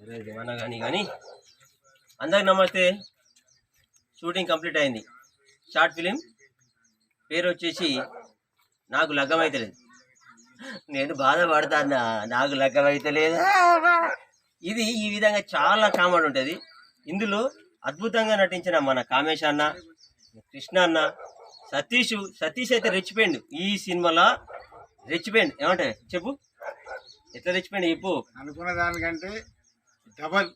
ఏమన్నా కానీ కానీ. అందరికి నమస్తే. షూటింగ్ కంప్లీట్ అయింది. Short film. పేరు వచ్చేసి నాకు లగ్గం అవుతలేదు నేను బాధపడతాను నాకు లగ్గం అవుతలేదు ఇది ఈ విధంగా చాలా కామెడీ ఉంటుంది. ఇందులో అద్భుతంగా నటించిన మన కామేశ్ అన్న కృష్ణ అన్న సతీష్ సతీష్ అయితే రెచ్చిపోయిండు. ఈ సినిమాలో రెచ్చిపోయిండు. ఏమంటాయి చెప్పు. ఎట్లా రెచ్చిపోయిండు చెప్పు. అనుకున్న దానికంటే డబల్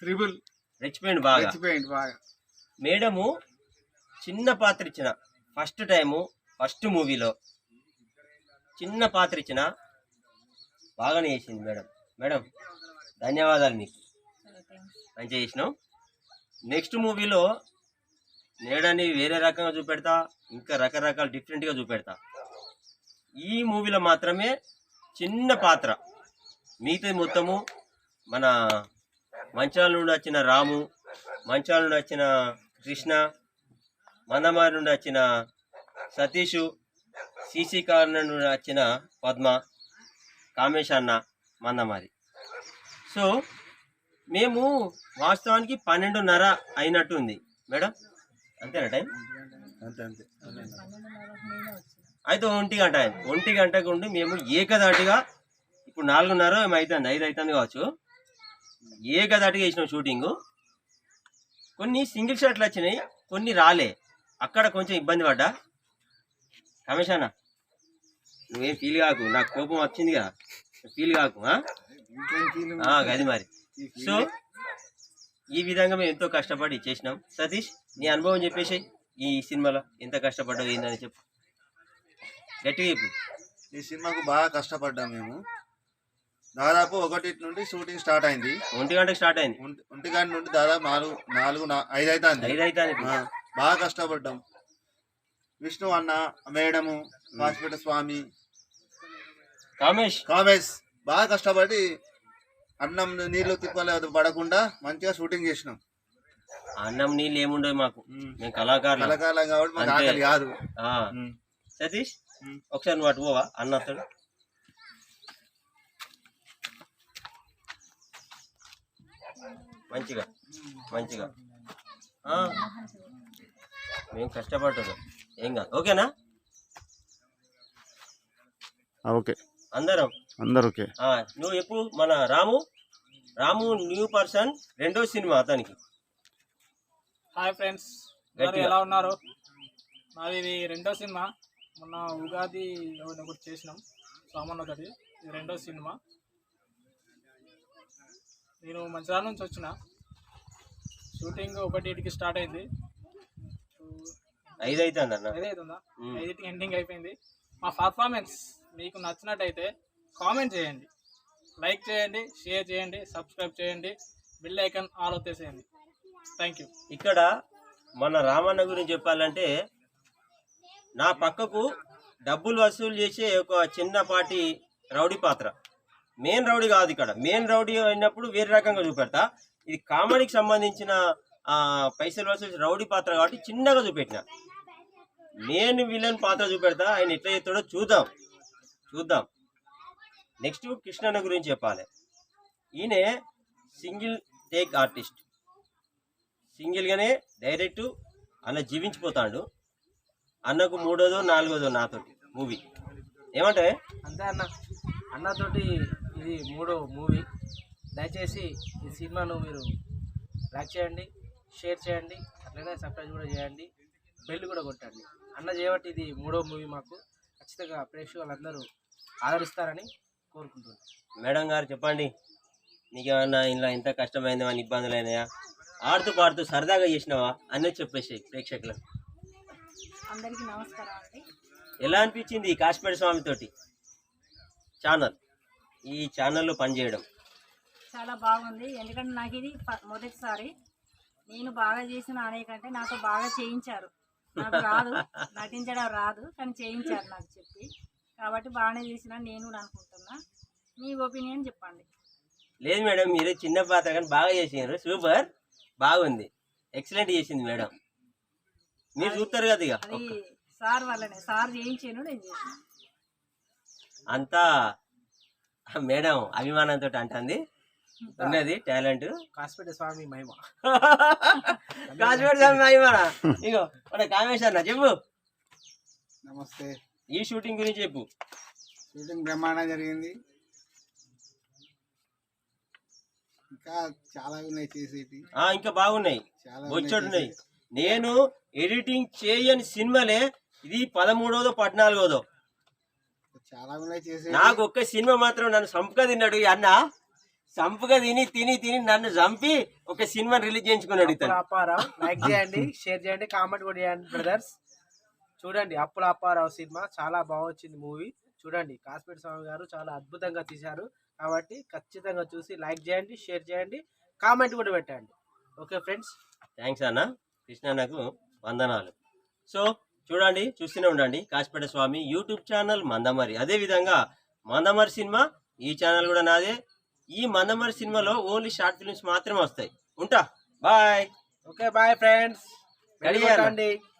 త్రిబుల్. రెచ్చిపోయిండు బాగా. రెచ్చిపోయింది బాగా. మేడము చిన్న పాత్ర ఇచ్చిన. ఫస్ట్ టైము ఫస్ట్ మూవీలో చిన్న పాత్ర ఇచ్చిన. బాగానే చేసింది మేడం. మేడం ధన్యవాదాలు మీకు. మంచిగా చేసినాం నెక్స్ట్ మూవీలో మేడాన్ని వేరే రకంగా చూపెడతా ఇంకా రకరకాల డిఫరెంట్గా చూపెడతా. ఈ మూవీలో మాత్రమే చిన్న పాత్ర. మిగతాది మొత్తము మన మంచాల నుండి వచ్చిన రాము మంచాల నుండి వచ్చిన కృష్ణ మందమారి నుండి వచ్చిన సతీషు సీసీ కార్నర్ నుండి వచ్చిన పద్మ కామేశ్ అన్న మందమారి. సో మేము వాస్తవానికి పన్నెండున్నర అయినట్టు ఉంది మేడం అంతేనా టైం? అంతే అంతే అయితే ఒంటి గంట అయింది. ఒంటి గంటకు ఉండి మేము ఏకదాటిగా ఇప్పుడు నాలుగున్నర ఏమో అవుతుంది ఐదు అవుతుంది కావచ్చు. ఏ ఏకదాటిగా వేసినాం షూటింగ్? కొన్ని సింగిల్ షాట్లు వచ్చినాయి కొన్ని రాలే. అక్కడ కొంచెం ఇబ్బంది పడ్డా? రమేష్ అన్న నువ్వేం ఫీల్ కాకు? నాకు కోపం వచ్చిందిగా ఫీల్ కాకు అది మరి. సో ఈ విధంగా మేము ఎంతో కష్టపడి చేసినాం. సతీష్ నీ అనుభవం చెప్పేసి ఈ సినిమాలో ఎంత కష్టపడ్డావు ఏందని చెప్పు. గట్టిగా చెప్పు. ఈ సినిమాకు బాగా కష్టపడ్డాం మేము. దాదాపు ఒకటి నుండి షూటింగ్ స్టార్ట్ అయింది. ఒంటి గంటకు స్టార్ట్ అయింది. ఒంటి గంట నుండి దాదాపు నాలుగు నాలుగు ఐదు అవుతుంది ఐదు అవుతుంది బాగా కష్టపడ్డాం. విష్ణు అన్న మేడము కాసిపేట స్వామి కామేష్. కామేష్ బాగా కష్టపడి అన్నం నీళ్ళు తిప్పలేదు పడకుండా మంచిగా షూటింగ్ చేసినాం. అన్నం నీళ్ళు ఏముండవు మాకు. మేము. కళాకారులు. కలకాలం కాబట్టి మాకు. ఆకలి కాదు. సతీష్. ఒకసారి అటు పోవా అన్న మంచిగా మంచిగా. ఆ, మేము కష్టపడుతున్నాం ఏం కాదు. ఓకేనా? ఓకే. అందరం? అందరు ఓకే. ఆ, నువ్వు ఎప్పుడు మన రాము. రాము న్యూ పర్సన్ రెండో సినిమా అతనికి. Hi friends. ఎలా ఉన్నారు? నాది ఇది రెండో సినిమా. మొన్న ఉగాది ఒకటి చేసినాం. సామాన్యతది ఇది రెండో సినిమా. నేను మంచిర్యాల నుంచి వచ్చిన. షూటింగ్ ఒకటికి స్టార్ట్ అయింది. ఐదు అవుతుంది అన్న ఐదు అవుతుందా ఉమ్. ఐదింటికి ఎండింగ్ అయిపోయింది. మా పర్ఫార్మెన్స్ మీకు నచ్చినట్టయితే కామెంట్ చేయండి. లైక్ చేయండి షేర్ చేయండి సబ్స్క్రైబ్ చేయండి. బిల్ ఐకన్ ఆల్ వచ్చేసేయండి. థ్యాంక్ యూ ఇక్కడ మన రామన్న గురించి చెప్పాలంటే నా పక్కకు డబ్బులు వసూలు చేసే ఒక చిన్నపాటి రౌడీ పాత్ర. మెయిన్ రౌడీ కాదు ఇక్కడ. మెయిన్ రౌడీ అయినప్పుడు వేరే రకంగా చూపెడతా. ఇది కామెడీకి సంబంధించిన పైసలు వసూలు రౌడీ పాత్ర కాబట్టి చిన్నగా చూపెట్టిన. మెయిన్ విలన్ పాత్ర చూపెడతా. ఆయన ఎట్లా చేస్తాడో చూద్దాం. చూద్దాం. నెక్స్ట్ కృష్ణన్న గురించి చెప్పాలి. ఈయన సింగిల్ టేక్ ఆర్టిస్ట్. సింగిల్గానే డైరెక్ట్ అన్న జీవించిపోతాడు. అన్నకు మూడోదో నాలుగోదో నాతోటి మూవీ ఏమంటే? అంతే అన్న. అన్నతోటి ఇది మూడో మూవీ. దయచేసి ఈ సినిమాను మీరు లైక్ చేయండి షేర్ చేయండి అట్లనే సబ్స్క్రైబ్ కూడా చేయండి బెల్ కూడా కొట్టండి. అన్న చేయబట్టి ఇది మూడో మూవీ మాకు. ఖచ్చితంగా ప్రేక్షకులందరూ ఆదరిస్తారని కోరుకుంటున్నాను మేడం గారు చెప్పండి నీకేమన్నా ఇంట్లో ఎంత కష్టమైంది అని ఇబ్బందులు అయినాయా? ఆడుతూ పాడుతూ సరదాగా చేసినావా? అనేది చెప్పేసి ప్రేక్షకులకు. అందరికీ నమస్కారం అండి. ఎలా అనిపించింది ఈ కాశీపేట స్వామి తోటి ఛానల్. ఈ ఛానల్లో పనిచేయడం. చాలా బాగుంది. ఎందుకంటే నాకు ఇది మొదటిసారి. నేను బాగా చేసిన అనేకంటే నాతో బాగా చేయించారు. నాకు రాదు. నటించడం రాదు కానీ చేయించారు నాకు చెప్పి. కాబట్టి బాగానే చేసిన నేను అనుకుంటున్నా. మీ ఒపీనియన్ చెప్పండి. లేదు మేడం మీరు చిన్న పాత్ర కానీ బాగా చేసినారు. సూపర్. బాగుంది. ఎక్సలెంట్ చేసింది మేడం. మీరు చూస్తారు కదా ఇక. సార్ వల్లనే. సార్ చేయించాను నేను చేసిన. అంతా మేడం అభిమానంతో అంటుంది. ఉన్నది టాలెంట్. కాసిపేట స్వామి మహిమ. కాచిపేట స్వామి మహిమన. ఇగో మన కామేశ్ అన్న చెప్పు. నమస్తే. ఈ షూటింగ్ గురించి చెప్పు. షూటింగ్ బ్రహ్మాండం జరిగింది. ఇంకా చాలా ఉన్నాయి చేసేటి. ఆ ఇంకా బాగున్నాయి. చాలా బొచ్చడు ఉన్నాయి. చేసేటి. నేను ఎడిటింగ్ చేయని సినిమాలే ఇది పదమూడోదో పద్నాలుగోదో. నాకు ఒక్క సినిమా మాత్రం నన్ను సంపుగా తిన్నాడు. ఈ అన్న సంపుగా తిని తిని తిని నన్ను చంపి ఒక సినిమా రిలీజ్ చేయించుకున్నాడు ఇతను అప్పారావు లైక్ చేయండి షేర్ చేయండి కామెంట్ కూడా చేయండి బ్రదర్స్. చూడండి అప్పుల అప్పారావు సినిమా చాలా బాగా వచ్చింది మూవీ. చూడండి కాసిపేట స్వామి గారు చాలా అద్భుతంగా తీశారు. కాబట్టి ఖచ్చితంగా చూసి లైక్ చేయండి షేర్ చేయండి కామెంట్ కూడా పెట్టండి. Okay friends. థ్యాంక్స్ అన్న కృష్ణన్నకు వందనాలు. సో చూడండి చూస్తూనే ఉండండి. Kasipeta Swamy YouTube channel Mandamarri. అదే విధంగా మందమరి సినిమా ఈ ఛానల్ కూడా నాదే. ఈ మందమరి సినిమాలో ఓన్లీ షార్ట్ ఫిల్మ్స్ మాత్రమే వస్తాయి. ఉంటా? బాయ్. Okay bye friends.